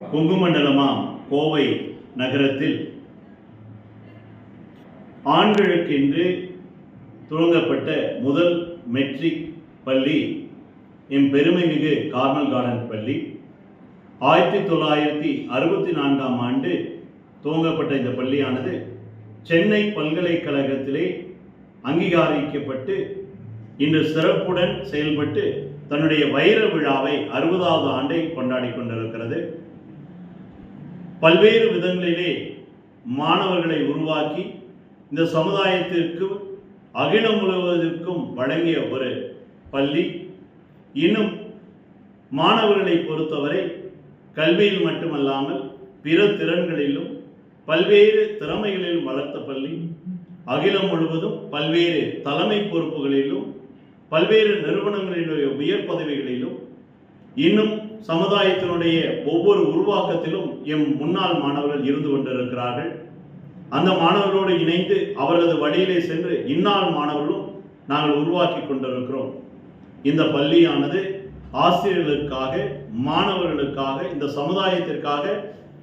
கொங்குமண்டலமாம் கோவை நகரத்தில். ஆண்களுக்கென்று துவங்கப்பட்ட முதல் மெட்ரிக் பள்ளி என் பெருமை மிகு கார்மல் கார்டன் பள்ளி. ஆயிரத்தி தொள்ளாயிரத்தி அறுபத்தி நான்காம் ஆண்டு துவங்கப்பட்ட இந்த பள்ளியானது சென்னை பல்கலைக்கழகத்திலே அங்கீகரிக்கப்பட்டு இன்று சிறப்புடன் செயல்பட்டு தன்னுடைய வைர விழாவை அறுபதாவது ஆண்டை கொண்டாடி கொண்டிருக்கிறது. பல்வேறு விதங்களிலே மாணவர்களை உருவாக்கி இந்த சமுதாயத்திற்கும் அகிலம் முழுவதற்கும் வழங்கிய ஒரு பள்ளி. இன்னும் மாணவர்களை பொறுத்தவரை கல்வியில் மட்டுமல்லாமல் பிற திறன்களிலும் பல்வேறு திறமைகளிலும் வளர்த்த பள்ளி. அகிலம் முழுவதும் பல்வேறு தலைமை பொறுப்புகளிலும் பல்வேறு நிறுவனங்களினுடைய உயர் பதவிகளிலும் இன்னும் சமுதாயத்தினுடைய ஒவ்வொரு உருவாக்கத்திலும் எம் முன்னாள் மாணவர்கள் இருந்து கொண்டிருக்கிறார்கள். அந்த மாணவர்களோடு இணைந்து அவர்களது வழியிலே சென்று இந்நாள் மாணவர்களும் நாங்கள் உருவாக்கி கொண்டிருக்கிறோம். இந்த பள்ளியானது ஆசிரியர்களுக்காக மாணவர்களுக்காக இந்த சமுதாயத்திற்காக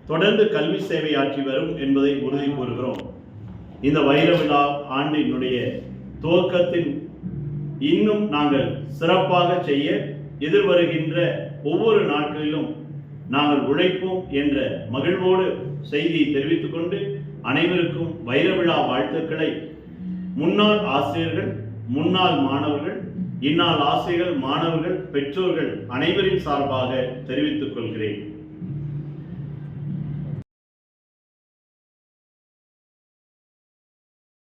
தொடர்ந்து கல்வி சேவை ஆற்றி வரும் என்பதை உறுதி கூறுகிறோம். இந்த வைர விழா ஆண்டினுடைய துவக்கத்தின் இன்னும் நாங்கள் சிறப்பாக செய்ய எதிர்வருகின்ற ஒவ்வொரு நாட்களிலும் நாங்கள் உழைப்போம் என்ற மகிழ்வோடு செய்தியை தெரிவித்துக் கொண்டு அனைவருக்கும் வைர விழா வாழ்த்துக்களை. முன்னாள் ஆசிரியர்கள் முன்னாள் மாணவர்கள் இந்நாள் ஆசிரியர்கள் மாணவர்கள் பெற்றோர்கள் அனைவரின் சார்பாக தெரிவித்துக் கொள்கிறேன்.